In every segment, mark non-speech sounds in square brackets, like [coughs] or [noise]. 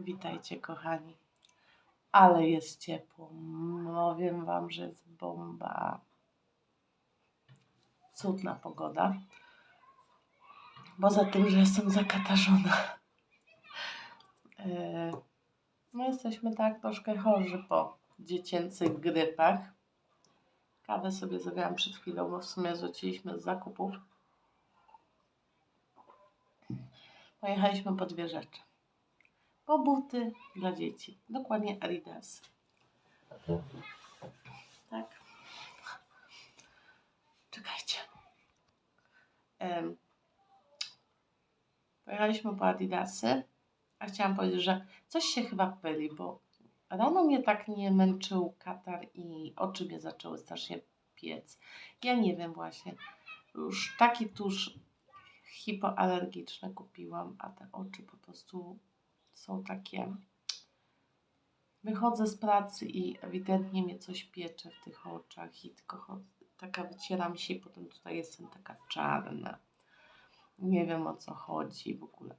Witajcie, kochani. Ale jest ciepło. Powiem Wam, że jest bomba. Cudna pogoda. Poza tym, że jestem zakatarzona. E, No, jesteśmy tak troszkę chorzy po dziecięcych grypach. Kawę sobie zawiałam przed chwilą, bo w sumie wróciliśmy z zakupów. Pojechaliśmy po dwie rzeczy. Po buty dla dzieci. Dokładnie Adidas. Tak. Czekajcie. Em, pojechaliśmy po Adidasy, a chciałam powiedzieć, że coś się chyba pyli, bo rano mnie tak nie męczył katar i oczy mnie zaczęły strasznie piec. Ja nie wiem właśnie. Już taki tusz hipoalergiczny kupiłam, a te oczy po prostu są takie. Wychodzę z pracy i ewidentnie mnie coś piecze w tych oczach i tylko taka wycieram się i potem tutaj jestem taka czarna. Nie wiem o co chodzi w ogóle.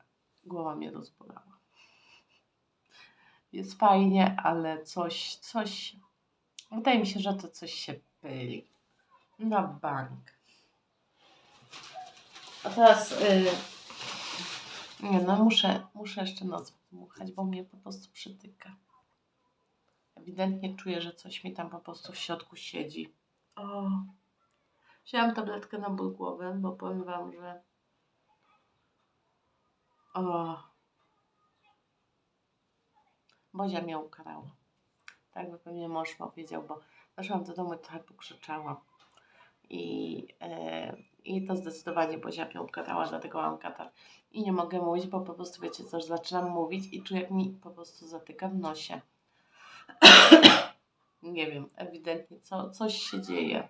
Głowa mnie rozbolała. Jest fajnie, ale coś, coś. Wydaje mi się, że to coś się pyli. Na bank. A teraz. y, nie no, muszę, muszę jeszcze nos dmuchać, bo mnie po prostu przytyka. Ewidentnie czuję, że coś mi tam po prostu w środku siedzi. O. Wzięłam tabletkę na ból głowy, bo powiem Wam, że. O. Bozia mnie ukarała. Tak by pewnie mąż powiedział, bo weszłam do domu i trochę pokrzyczałam. I, e, I to zdecydowanie Bozia mnie ukarała, dlatego mam katar. I nie mogę mówić, bo po prostu wiecie co, zaczynam mówić i czuję jak mi po prostu zatyka w nosie. [coughs] nie wiem, ewidentnie co, coś się dzieje.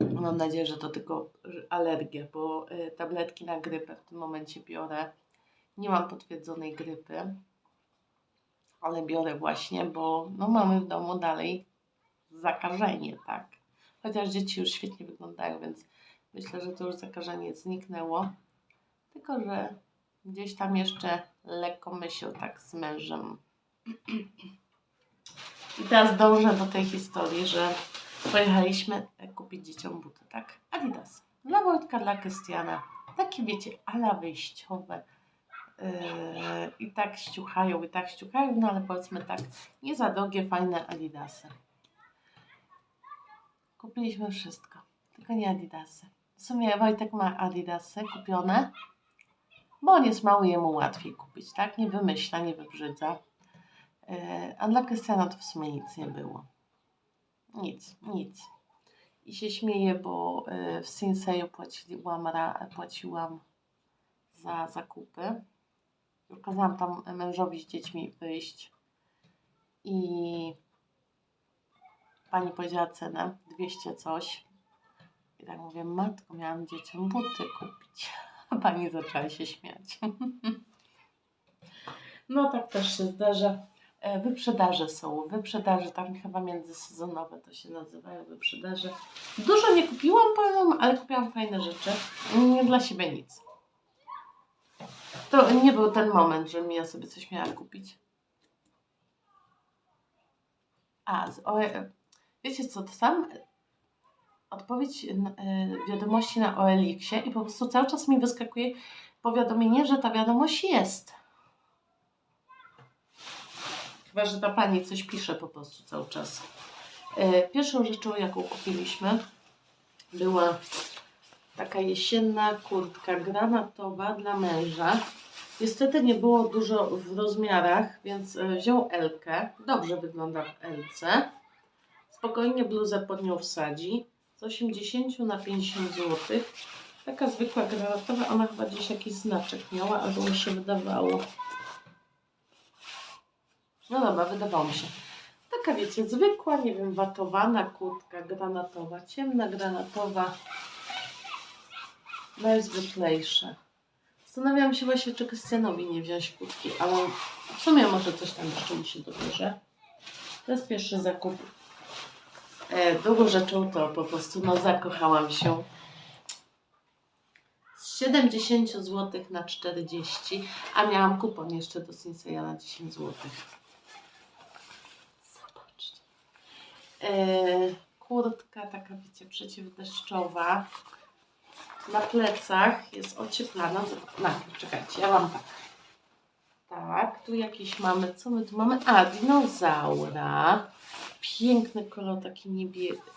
Mam nadzieję, że to tylko alergia, bo y, tabletki na grypę w tym momencie biorę. Nie mam potwierdzonej grypy, ale biorę właśnie, bo no, mamy w domu dalej zakażenie, tak. Chociaż dzieci już świetnie wyglądają, więc myślę, że to już zakażenie zniknęło. Tylko, że gdzieś tam jeszcze lekko myślał tak z mężem. [clears throat] I teraz dążę do tej historii, że pojechaliśmy kupić dzieciom buty, tak? Adidas. Dla Wojtka, dla Krystiana. Takie wiecie, ala wyjściowe. Yy, I tak ściuchają, i tak ściuchają, no ale powiedzmy tak, nie za drogie, fajne Adidasy. Kupiliśmy wszystko, tylko nie Adidasy. W sumie Wojtek ma Adidasy kupione, bo on jest mały, jemu łatwiej kupić, tak? Nie wymyśla, nie wybrzydza. Yy, A dla Krystiana to w sumie nic nie było. Nic, nic. I się śmieję, bo y, w Sinseju płaciłam, płaciłam za zakupy. Kazałam tam mężowi z dziećmi wyjść. I pani powiedziała cenę 200 coś. I tak mówię, matko, miałam dzieciom buty kupić. [laughs] A pani zaczęła się śmiać. [laughs] No tak też się zdarza. E, Wyprzedaże są, wyprzedaże tam chyba międzysezonowe to się nazywają wyprzedaże. Dużo nie kupiłam, powiem, ale kupiłam fajne rzeczy. Nie dla siebie nic. To nie był ten moment, że ja sobie coś miała kupić. A, z OE... wiecie co, to sam odpowiedź e, wiadomości na OLX-ie i po prostu cały czas mi wyskakuje powiadomienie, że ta wiadomość jest. Chyba, że ta pani coś pisze po prostu cały czas. E, Pierwszą rzeczą, jaką kupiliśmy, była taka jesienna kurtka granatowa dla męża. Niestety nie było dużo w rozmiarach, więc e, wziął Elkę. Dobrze wygląda w Elce. Spokojnie bluzę pod nią wsadzi. Z 80 na 50 zł. Taka zwykła granatowa, ona chyba gdzieś jakiś znaczek miała, albo mi się wydawało. No dobra, wydawało mi się. Taka wiecie, zwykła, nie wiem, watowana kurtka granatowa, ciemna granatowa, najzwyklejsza. Zastanawiałam się właśnie, czy Krystianowi nie wziąć kurtki, ale w sumie może coś tam jeszcze mi się dobierze. To jest pierwszy zakup. E, drugą rzeczą to po prostu, no zakochałam się. z 70 zł na 40, a miałam kupon jeszcze do Sinseya na 10 zł. Zobaczcie. E, kurtka taka, wiecie, przeciwdeszczowa. Na plecach jest ocieplana. Na, czekajcie, ja mam tak. Tak, tu jakieś mamy, co my tu mamy? A, dinozaura. Piękny kolor, taki niebieski.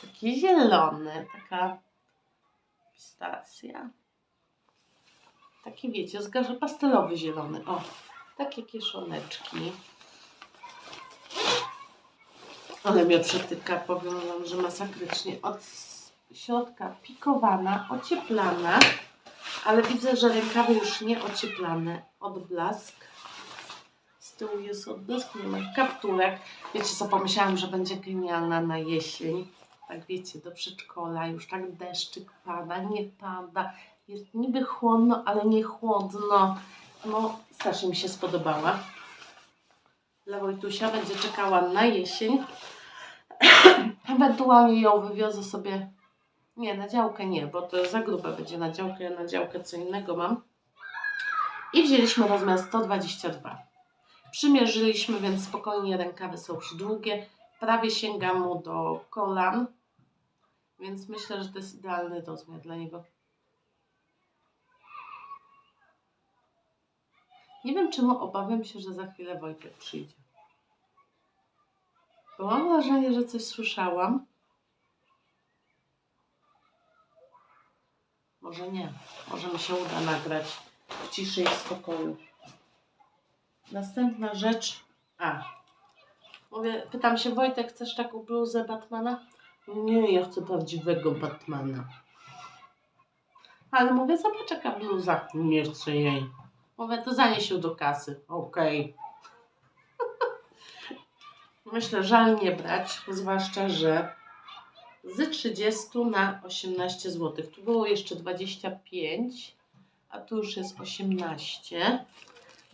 Taki zielony, taka pistacja. Taki wiecie, zgarza pastelowy zielony. O, takie kieszoneczki. Ale mnie przetyka, powiem wam, że masakrycznie. Od środka pikowana, ocieplana, ale widzę, że rękawy już nie ocieplane. Odblask. Z tyłu jest odblask, nie ma kapturek. Wiecie co, pomyślałam, że będzie genialna na jesień. Tak wiecie, do przedszkola, już tak deszczyk pada, nie pada. Jest niby chłodno, ale nie chłodno. No, strasznie mi się spodobała. Dla Wojtusia będzie czekała na jesień. [clears throat] Ewentualnie ją wywiozę sobie. Nie, na działkę nie, bo to za grube będzie na działkę. Ja na działkę co innego mam. I wzięliśmy rozmiar 122. Przymierzyliśmy, więc spokojnie rękawy są już długie. Prawie sięga mu do kolan. Więc myślę, że to jest idealny rozmiar dla niego. Nie wiem czemu obawiam się, że za chwilę Wojtek przyjdzie. Bo mam wrażenie, że coś słyszałam. Może nie. Może mi się uda nagrać w ciszy i spokoju. Następna rzecz. A. Mówię, pytam się, Wojtek, chcesz taką bluzę Batmana? Nie, ja chcę prawdziwego Batmana. Ale mówię, zobacz jaka bluza. Nie chcę jej. Mówię, to zanieś ją do kasy. Okej. [laughs] Myślę, żal nie brać, zwłaszcza, że z 30 na 18 zł. Tu było jeszcze 25, a tu już jest 18.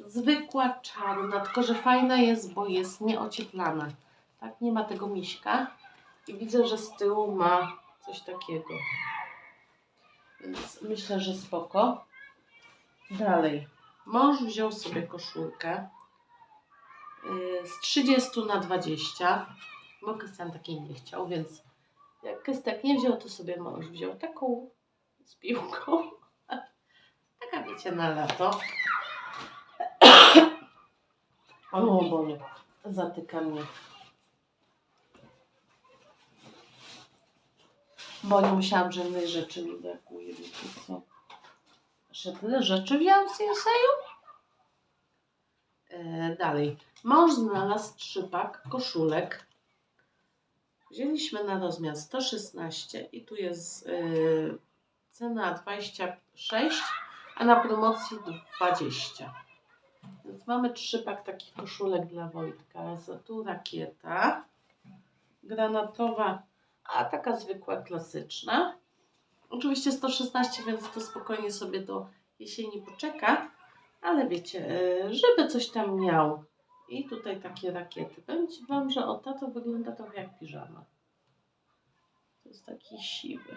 Zwykła czarna, tylko że fajna jest, bo jest nieocieplana. Tak, nie ma tego miśka. I widzę, że z tyłu ma coś takiego. Więc myślę, że spoko. Dalej. Mąż wziął sobie koszulkę yy, z 30 na 20, bo Krystian takiej nie chciał, więc jak Krystek nie wziął, to sobie mąż wziął taką z piłką. [laughs] Taka wiecie na lato. O Boże, zatyka mnie. Bo nie musiałam żadnej rzeczy mi brakuje, wiecie co. Że tyle rzeczy wziąłem z Jenseju? E, dalej. Mąż znalazł trzypak koszulek. Wzięliśmy na rozmiar 116 i tu jest e, cena 26, a na promocji 20. Więc mamy trzypak takich koszulek dla Wojtka. Tu rakieta granatowa, a taka zwykła, klasyczna. Oczywiście 116, więc to spokojnie sobie do jesieni poczeka. Ale wiecie, e, żeby coś tam miał. I tutaj takie rakiety. Powiem Wam, że o to wygląda trochę jak piżama. To jest taki siwy.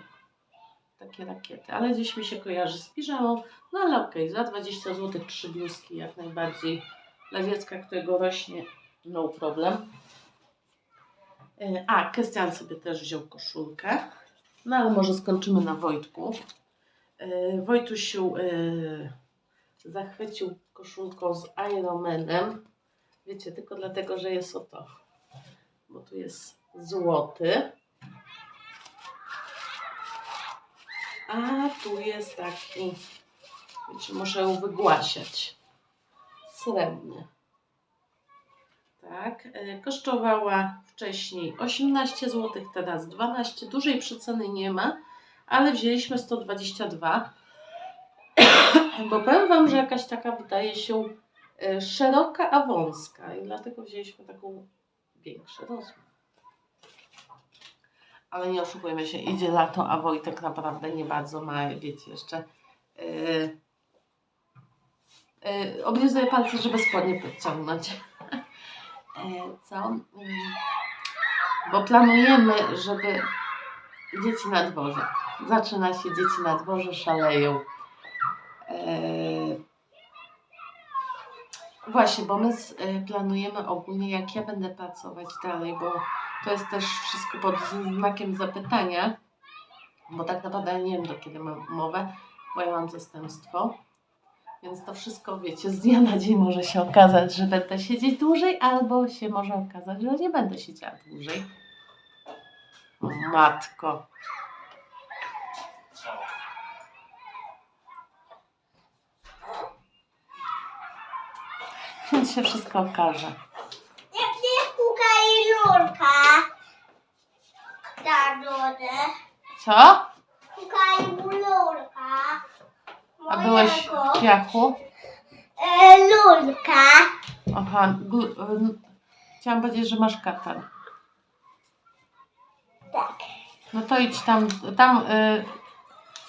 Takie rakiety. Ale gdzieś mi się kojarzy z piżamą. No ale okej, za 20 zł trzy bluzki jak najbardziej. Dla dziecka, którego rośnie, no problem. E, A, Krystian sobie też wziął koszulkę. No ale może skończymy na Wojtku. E, Wojtusiu e, zachwycił koszulką z Ironmanem. Wiecie, tylko dlatego, że jest oto. Bo tu jest złoty. A tu jest taki, wiecie, muszę wygłasiać. Srebrny. Tak, e, kosztowała wcześniej 18 zł, teraz 12. Dużej przeceny nie ma, ale wzięliśmy 122. Bo powiem Wam, że jakaś taka wydaje się e, szeroka, a wąska i dlatego wzięliśmy taką większy rozmiar. Ale nie oszukujmy się, idzie lato, a Wojtek naprawdę nie bardzo ma, wiecie, jeszcze yy, yy, palce, żeby spodnie podciągnąć. Yy, co? Yy, bo planujemy, żeby dzieci na dworze. Zaczyna się, dzieci na dworze szaleją. Właśnie, bo my planujemy ogólnie, jak ja będę pracować dalej, bo to jest też wszystko pod znakiem zapytania, bo tak naprawdę nie wiem, do kiedy mam umowę, bo ja mam zastępstwo. Więc to wszystko, wiecie, z dnia na dzień może się okazać, że będę siedzieć dłużej, albo się może okazać, że nie będę siedziała dłużej. Matko. Więc się wszystko okaże. Jak nie kuka i lurka. Co? Kuka i lurka. A byłeś w piachu? E, lurka. Aha, y, chciałam powiedzieć, że masz katar. Tak. No to idź tam, tam y,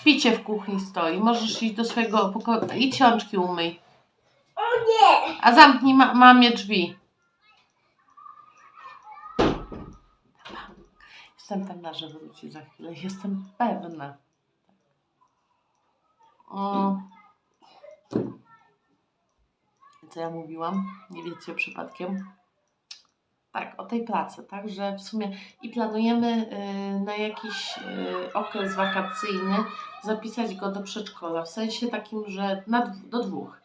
picie w kuchni stoi. Możesz iść do swojego pokoju. Idź rączki umyj. O nie. A zamknij ma- mamie drzwi. Że wróci za chwilę. Jestem pewna. Mm. Co ja mówiłam? Nie wiecie przypadkiem? Tak, o tej pracy, tak, że w sumie i planujemy y, na jakiś y, okres wakacyjny zapisać go do przedszkola, w sensie takim, że na, do dwóch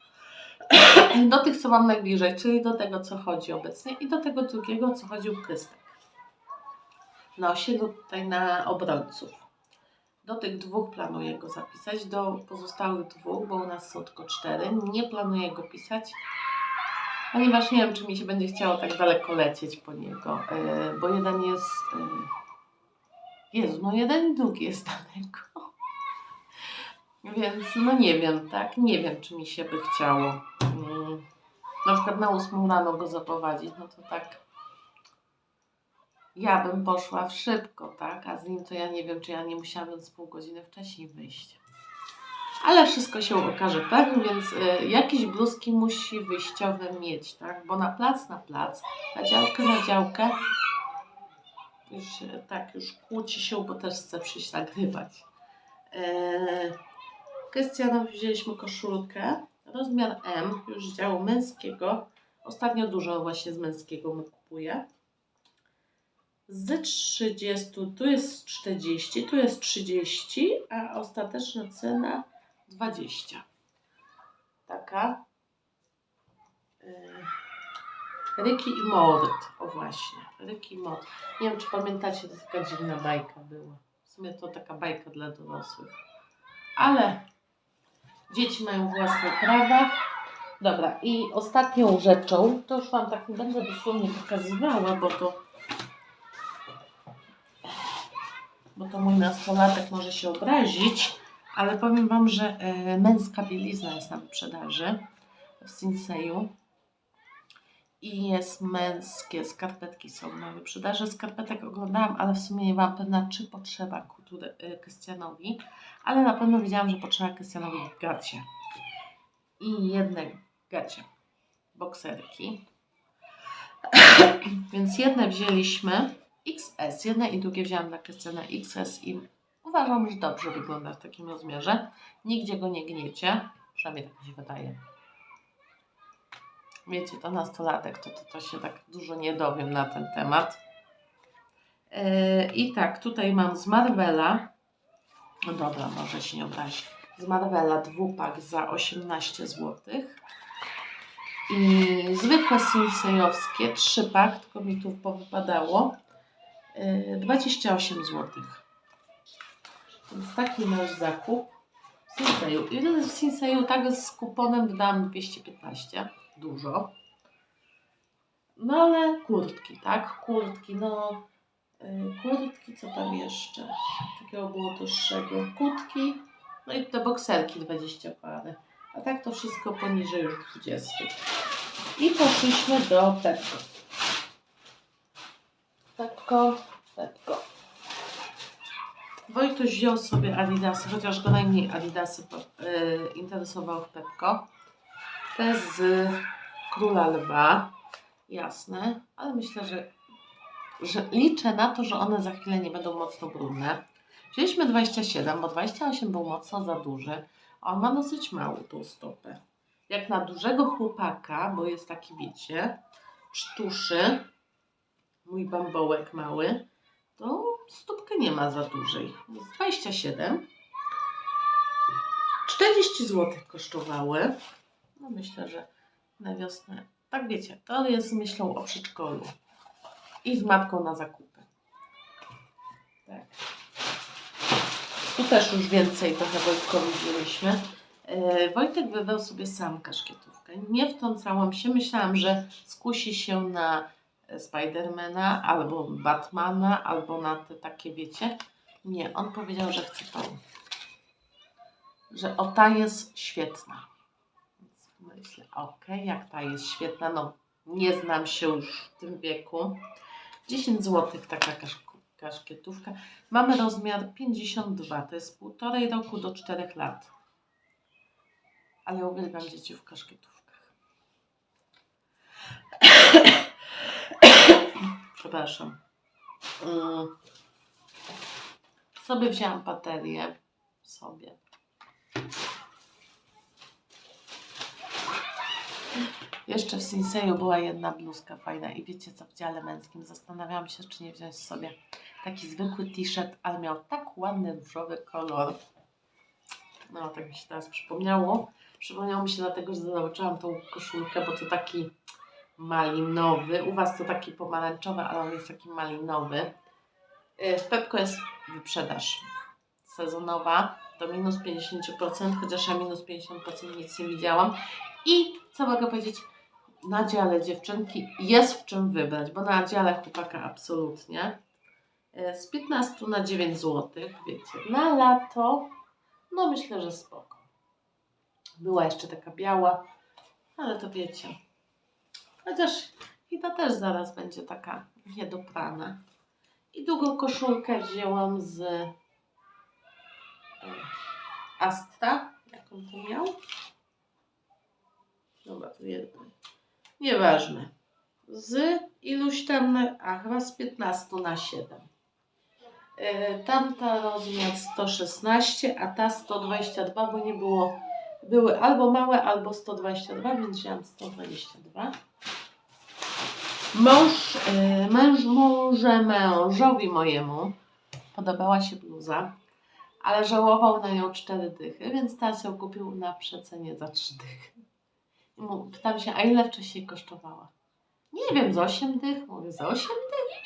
[clears throat] do tych, co mam najbliżej, czyli do tego, co chodzi obecnie i do tego drugiego, co chodził Krystek. Na osiedlu tutaj na obrońców. Do tych dwóch planuję go zapisać, do pozostałych dwóch, bo u nas są tylko cztery, nie planuję go pisać, ponieważ nie wiem, czy mi się będzie chciało tak daleko lecieć po niego, yy, bo jeden jest... Yy, Jezu, no jeden i drugi jest daleko. Więc no nie wiem, tak? Nie wiem, czy mi się by chciało. Mm, na przykład na 8 rano go zaprowadzić, no to tak. Ja bym poszła w szybko, tak? A z nim to ja nie wiem, czy ja nie musiałabym z pół godziny wcześniej wyjść. Ale wszystko się okaże pewnie, więc y, jakieś bluzki musi wyjściowe mieć, tak? Bo na plac, na plac, na działkę, na działkę. Już tak, już kłóci się, bo też chce przyjść nagrywać. Eee, Krystianowi wzięliśmy koszulkę, rozmiar M, już działu męskiego. Ostatnio dużo właśnie z męskiego mu kupuję. Z 30, tu jest 40, tu jest 30, a ostateczna cena 20. Taka. Yy, Ryki i Mord. O właśnie, Ryki i Mord. Nie wiem, czy pamiętacie, to taka dziwna bajka była. W sumie to taka bajka dla dorosłych. Ale dzieci mają własne prawa. Dobra, i ostatnią rzeczą, to już Wam tak nie będę dosłownie pokazywała, bo to bo to mój nastolatek może się obrazić, ale powiem Wam, że e, męska bielizna jest na wyprzedaży w Sinseju i jest męskie, skarpetki są na wyprzedaży. Skarpetek oglądałam, ale w sumie nie byłam pewna, czy potrzeba kultury e, Krystianowi, ale na pewno widziałam, że potrzeba Krystianowi gacie i jedne gacie, bokserki. [coughs] Więc jedne wzięliśmy XS, jedne i drugie wzięłam dla Krystiana XS i uważam, że dobrze wygląda w takim rozmiarze. Nigdzie go nie gniecie, przynajmniej tak mi się wydaje. Wiecie, to nastolatek, to, to, to się tak dużo nie dowiem na ten temat. Yy, I tak, tutaj mam z Marvela. No dobra, może się nie obrazi. Z Marvela dwupak za 18 zł. I zwykłe sinsejowskie trzypak, tylko mi tu powypadało. Yy, 28 zł. Więc taki nasz zakup w Sinseju. I w Sinseju tak z kuponem wydałam 215. Dużo. No ale kurtki, tak? Kurtki, no. Yy, kurtki, co tam jeszcze? Takiego było dłuższego. Kurtki, no i te bokserki 20 parę. A tak to wszystko poniżej już 20. I poszliśmy do Pepko. Pepko, Pepko. Wojtuś wziął sobie Adidasy, chociaż go najmniej Adidasy po- y, interesowały w Pepko. Te z Króla Lwa, jasne, ale myślę, że, że liczę na to, że one za chwilę nie będą mocno brudne. Wzięliśmy 27, bo 28 był mocno za duży. a On ma dosyć małą tą stopę. Jak na dużego chłopaka, bo jest taki, wiecie, sztuszy, mój bambołek mały, to stópkę nie ma za dużej. Jest 27. 40 zł kosztowały. No myślę, że na wiosnę. Tak wiecie, to jest myślą o przedszkolu. I z matką na zakupy. Tak. Tu też już więcej trochę Wojtkowi wzięliśmy. E, Wojtek wybrał sobie sam kaszkietówkę. Nie wtrącałam się. Myślałam, że skusi się na Spidermana albo Batmana, albo na te takie, wiecie. Nie, on powiedział, że chce tą. Że o ta jest świetna. Więc myślę, okej, jak ta jest świetna, no nie znam się już w tym wieku. 10 zł taka kaszkietówka. Mamy rozmiar 52, to jest półtorej roku do 4 lat. Ale ja uwielbiam dzieci w kaszkietówkach. [coughs] Przepraszam. Mm. Sobie wzięłam baterię. Sobie. Jeszcze w Sinseju była jedna bluzka fajna i wiecie co, w dziale męskim zastanawiałam się, czy nie wziąć sobie taki zwykły t-shirt, ale miał tak ładny różowy kolor. No, tak mi się teraz przypomniało. Przypomniało mi się dlatego, że zobaczyłam tą koszulkę, bo to taki malinowy. U Was to taki pomarańczowy, ale on jest taki malinowy. Yy, W Pepko jest wyprzedaż sezonowa do minus 50%, chociaż ja minus 50% nic nie widziałam. I co mogę powiedzieć? Na dziale dziewczynki jest w czym wybrać, bo na dziale chłopaka absolutnie. E, Z 15 na 9 zł, wiecie, na lato, no myślę, że spoko. Była jeszcze taka biała, ale to wiecie. Chociaż i ta też zaraz będzie taka niedoprana. I długą koszulkę wzięłam z e, Astra. Jak on to miał? Dobra, to jedno. Nieważne. Z iluś tam, a chyba z 15 na 7. E, Tamta rozmiar 116, a ta 122, bo nie było, były albo małe, albo 122, więc wziąłam 122. Mąż, e, męż, mąże mężowi mojemu podobała się bluza, ale żałował na nią 4 dychy, więc teraz ją kupił na przecenie za 3 dychy. I mu- Pytam się, a ile wcześniej kosztowała? Nie wiem, z 8 dych? Mówię, z 8 dych?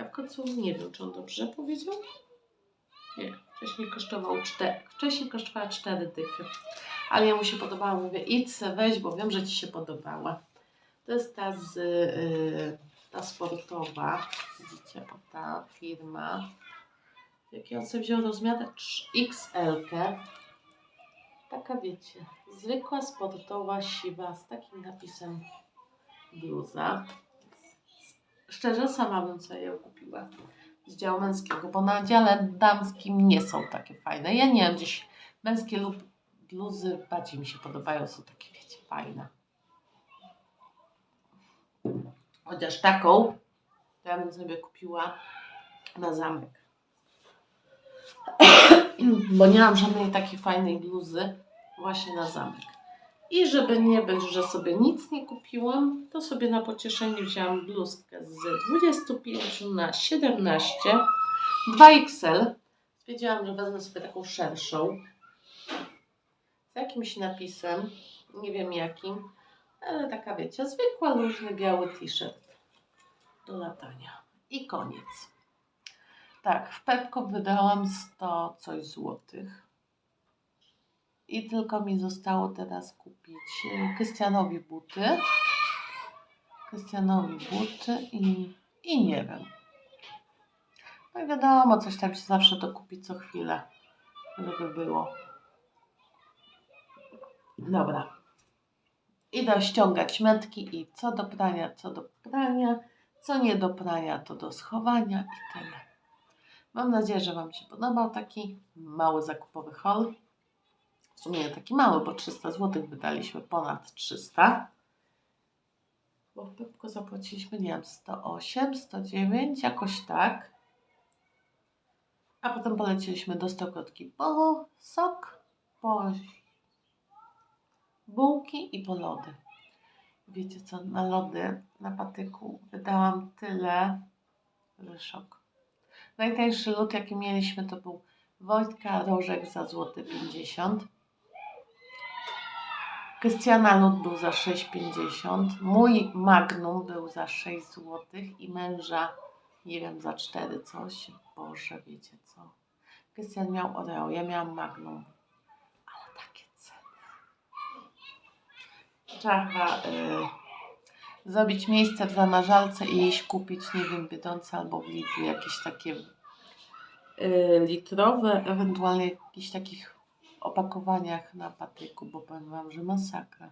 A w końcu nie wiem, czy on dobrze powiedział. Nie, wcześniej kosztował 4, wcześniej kosztowała 4 dychy. Ale jemu się podobała, mówię, idź weź, bo wiem, że Ci się podobała. To jest ta z, y, ta sportowa, widzicie, o ta firma. Jaki on sobie wziął rozmiar? XL. -kę. Taka wiecie, zwykła sportowa siwa z takim napisem bluza. Szczerze, sama bym sobie ją kupiła z działu męskiego, bo na dziale damskim nie są takie fajne. Ja nie wiem, gdzieś męskie lub bluzy bardziej mi się podobają, są takie, wiecie, fajne. Chociaż taką to ja bym sobie kupiła na zamek. [clears throat] Bo nie mam żadnej takiej fajnej bluzy właśnie na zamek. I żeby nie być, że sobie nic nie kupiłam, to sobie na pocieszenie wzięłam bluzkę z 25 na 17, 2XL. Wiedziałam, że wezmę sobie taką szerszą, z jakimś napisem, nie wiem jakim, ale taka wiecie, zwykła, luźny, biały t-shirt do latania. I koniec. Tak, w Pepko wydałam 100 coś złotych. I tylko mi zostało teraz kupić e, Krystianowi buty. Krystianowi buty i, i nie wiem. No wiadomo, coś tam się zawsze to kupi co chwilę, żeby było. Dobra. Idę ściągać metki i co do prania, co do prania, co nie do prania, to do schowania i tyle. Mam nadzieję, że Wam się podobał taki mały zakupowy haul. W sumie taki mały, bo 300 zł wydaliśmy, ponad 300. Bo w Pepko zapłaciliśmy, nie wiem, 108, 109, jakoś tak. A potem poleciliśmy do Stokotki po sok, po bułki i po lody. Wiecie co, na lody na patyku wydałam tyle, że szok. Najtańszy lód jaki mieliśmy to był Wojtka Rożek za złoty 50. Krystiana lód był za 6,50. Mój Magnum był za 6 zł i męża, nie wiem, za 4 coś. Boże, wiecie co. Krystian miał Oreo, ja miałam Magnum. Ale takie ceny. Trzeba y, zrobić miejsce w zamarzalce i iść kupić, nie wiem, Biedronce albo w Lidlu jakieś takie y, litrowe, ewentualnie jakichś takich opakowaniach na patyku, bo powiem Wam, że masakra,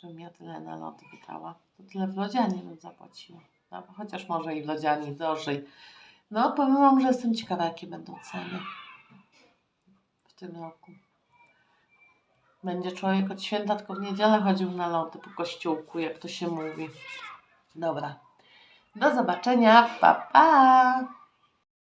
żebym ja tyle na lot wydała. To tyle w lodzianie bym zapłaciła. No, chociaż może i w lodzianie drożej. No, powiem Wam, że jestem ciekawa, jakie będą ceny w tym roku. Będzie człowiek od święta tylko w niedzielę chodził na lody po kościółku, jak to się mówi. Dobra. Do zobaczenia. Pa, pa!